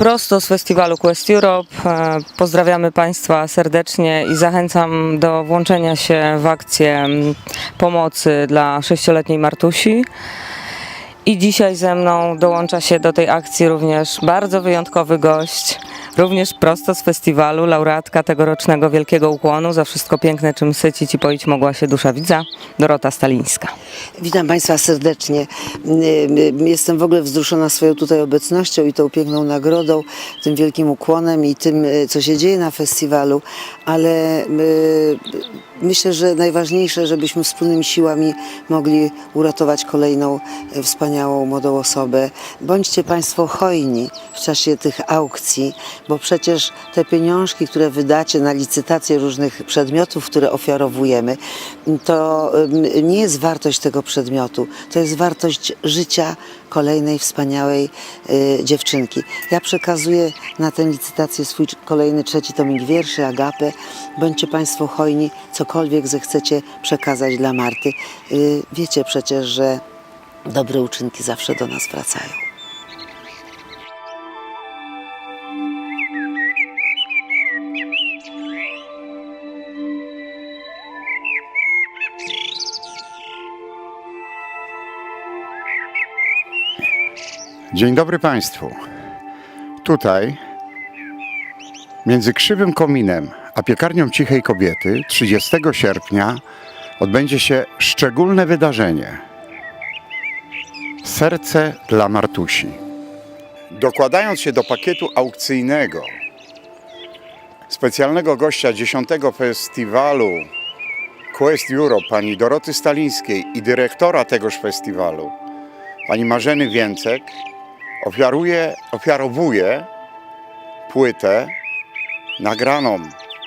Prosto z festiwalu Quest Europe. E, Pozdrawiamy Państwa serdecznie i zachęcam do włączenia się w akcję mm, pomocy dla sześcioletniej Martusi. I dzisiaj ze mną dołącza się do tej akcji również bardzo wyjątkowy gość, również prosto z festiwalu, laureatka tegorocznego Wielkiego Ukłonu za wszystko piękne, czym sycić i poić mogła się dusza widza, Dorota Stalińska. Witam Państwa serdecznie. Jestem w ogóle wzruszona swoją tutaj obecnością i tą piękną nagrodą, tym wielkim ukłonem i tym, y, co się dzieje na festiwalu, ale y, myślę, że najważniejsze, żebyśmy wspólnymi siłami mogli uratować kolejną y, wspaniałą młodą osobę. Bądźcie Państwo hojni w czasie tych aukcji, bo przecież te pieniążki, które wydacie na licytację różnych przedmiotów, które ofiarowujemy, to nie jest wartość tego przedmiotu, to jest wartość życia kolejnej wspaniałej y, dziewczynki. Ja przekazuję na tę licytację swój kolejny trzeci tomik wierszy, Agapę. Bądźcie Państwo hojni, cokolwiek zechcecie przekazać dla Marty. Y, wiecie przecież, że dobre uczynki zawsze do nas wracają. Dzień dobry Państwu. Tutaj, między Krzywym Kominem a piekarnią Cichej Kobiety, 30 sierpnia odbędzie się szczególne wydarzenie. Serce dla Martusi. Dokładając się do pakietu aukcyjnego specjalnego gościa 10 festiwalu Quest Europe, pani Doroty Stalińskiej i dyrektora tegoż festiwalu, pani Marzeny Więcek, ofiaruje, ofiarowuje płytę nagraną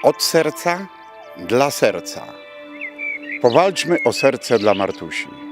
od serca dla serca. Powalczmy o serce dla Martusi.